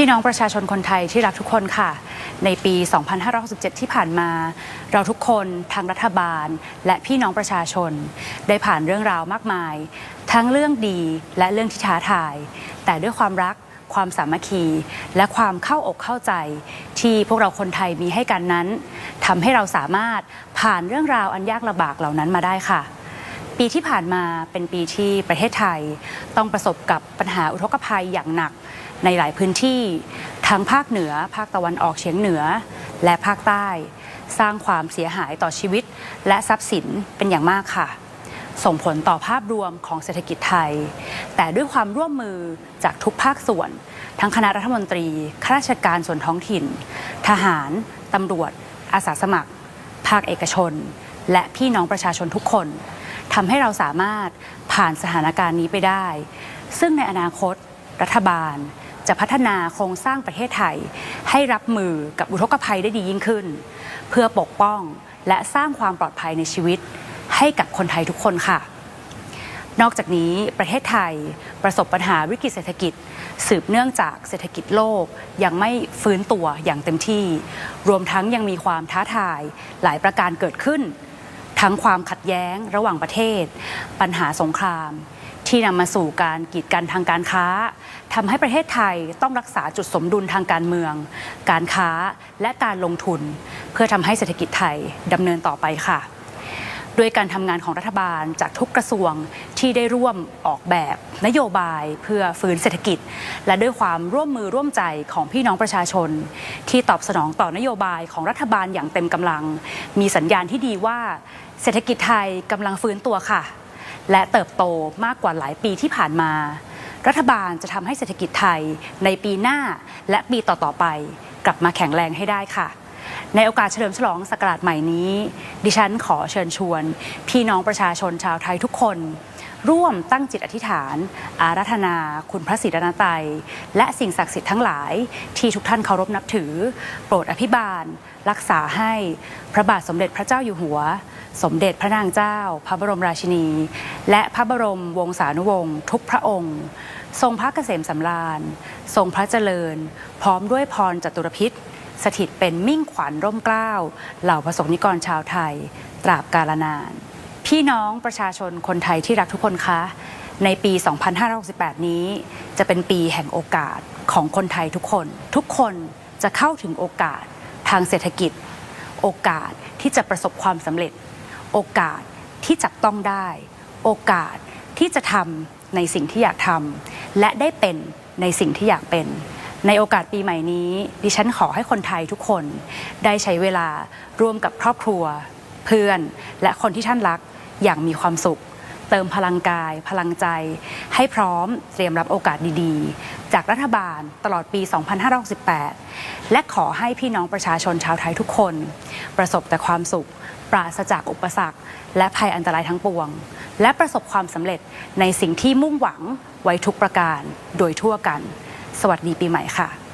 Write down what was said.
พี่น้องประชาชนคนไทยที่รักทุกคนค่ะ ในปี 2567 ที่ผ่านมา เราทุกคนทางรัฐบาล และพี่น้องประชาชน ได้ผ่านเรื่องราวมากมาย ทั้งเรื่องดีและเรื่องที่ท้าทาย แต่ด้วยความรักความสามัคคี และความเข้าอกเข้าใจ ที่พวกเราคนไทยมีให้กันนั้นทำให้เราสามารถผ่านเรื่องราวอันยากลำบากเหล่านั้นมาได้ค่ะปีที่ผ่านมาเป็นปีที่ประเทศไทย ต้องประสบกับปัญหาอุทกภัยอย่างหนัก ในหลายพื้นที่ทั้งภาคเหนือ ภาคตะวันออกเฉียงเหนือ และภาคใต้ สร้างความเสียหายต่อชีวิต และทรัพย์สินเป็นอย่างมากค่ะ ส่งผลต่อภาพรวมของเศรษฐกิจไทย แต่ด้วยความร่วมมือจากทุกภาคส่วน ทั้งคณะรัฐมนตรีข้าราชการส่วนท้องถิ่น ทหารตำรวจ อาสาสมัคร ภาคเอกชน และพี่น้องประชาชนทุกคนทำให้เราสามารถผ่านสถานการณ์นี้ไปได้ ซึ่งในอนาคตรัฐบาล จะพัฒนาโครงสร้างประเทศไทย ให้รับมือกับอุทกภัยได้ดียิ่งขึ้น เพื่อปกป้องและสร้างความปลอดภัยในชีวิต ให้กับคนไทยทุกคนค่ะ นอกจากนี้ประเทศไทยประสบปัญหาวิกฤตเศรษฐกิจ สืบเนื่องจากเศรษฐกิจโลกยังไม่ฟื้นตัวอย่างเต็มที่ รวมทั้งยังมีความท้าทายหลายประการเกิดขึ้น ทั้งความขัดแย้งระหว่างประเทศ ปัญหาสงคราม ที่นำมาสู่การกีดกันทางการค้าทำให้ประเทศไทยต้องรักษาจุดสมดุลทางการเมือง การค้าและการลงทุน เพื่อทำให้เศรษฐกิจไทยดำเนินต่อไปค่ะด้วยการทำงานของรัฐบาลจากทุกกระทรวงที่ได้ร่วมออกแบบนโยบายเพื่อฟื้นเศรษฐกิจ และด้วยความร่วมมือร่วมใจของพี่น้องประชาชน ที่ตอบสนองต่อนโยบายของรัฐบาลอย่างเต็มกำลัง มีสัญญาณที่ดีว่า เศรษฐกิจไทยกำลังฟื้นตัวค่ะ และเติบโตมากกว่าหลายปีที่ผ่านมา รัฐบาลจะทำให้เศรษฐกิจไทยในปีหน้าและปีต่อๆไป กลับมาแข็งแรงให้ได้ค่ะ ในโอกาสเฉลิมฉลองศักราชใหม่นี้ ดิฉันขอเชิญชวน พี่น้องประชาชนชาวไทยทุกคน ร่วมตั้งจิตอธิษฐาน อารัธนา คุณพระศรีรัตนตรัย และสิ่งศักดิ์สิทธิ์ทั้งหลาย ที่ทุกท่านเคารพนับถือ โปรดอภิบาล รักษาให้พระบาทสมเด็จพระเจ้าอยู่หัว สมเด็จพระนางเจ้า พระบรมราชินี และพระบรมวงศานุวงศ์ทุกพระองค์ ทรงพระเกษมสำราญ ทรงพระเจริญ พร้อมด้วยพรจตุรพิษ สถิตเป็นมิ่งขวัญร่มเกล้าเหล่าประสงนิกรชาวไทย ตราบกาลนาน พี่น้องประชาชนคนไทยที่รักทุกคนคะ ในปี 2568 นี้ จะเป็นปีแห่งโอกาสของคนไทยทุกคน ทุกคนจะเข้าถึงโอกาสทางเศรษฐกิจ โอกาสที่จะประสบความสำเร็จ โอกาสที่จับต้องได้ โอกาสที่จะทำในสิ่งที่อยากทำและได้เป็นในสิ่งที่อยากเป็น ในโอกาสปีใหม่นี้ ดิฉันขอให้คนไทยทุกคนได้ใช้เวลาร่วมกับครอบครัว เพื่อน และคนที่ท่านรักอย่างมีความสุข เติมพลังกาย พลังใจ ให้พร้อมเตรียมรับโอกาสดีๆ จากรัฐบาลตลอดปี 2568 และขอให้พี่น้องประชาชนชาวไทยทุกคน ประสบแต่ความสุข ปราศจากอุปสรรค และภัยอันตรายทั้งปวง และประสบความสำเร็จในสิ่งที่มุ่งหวังไว้ทุกประการโดยทั่วกัน สวัสดีปีใหม่ค่ะ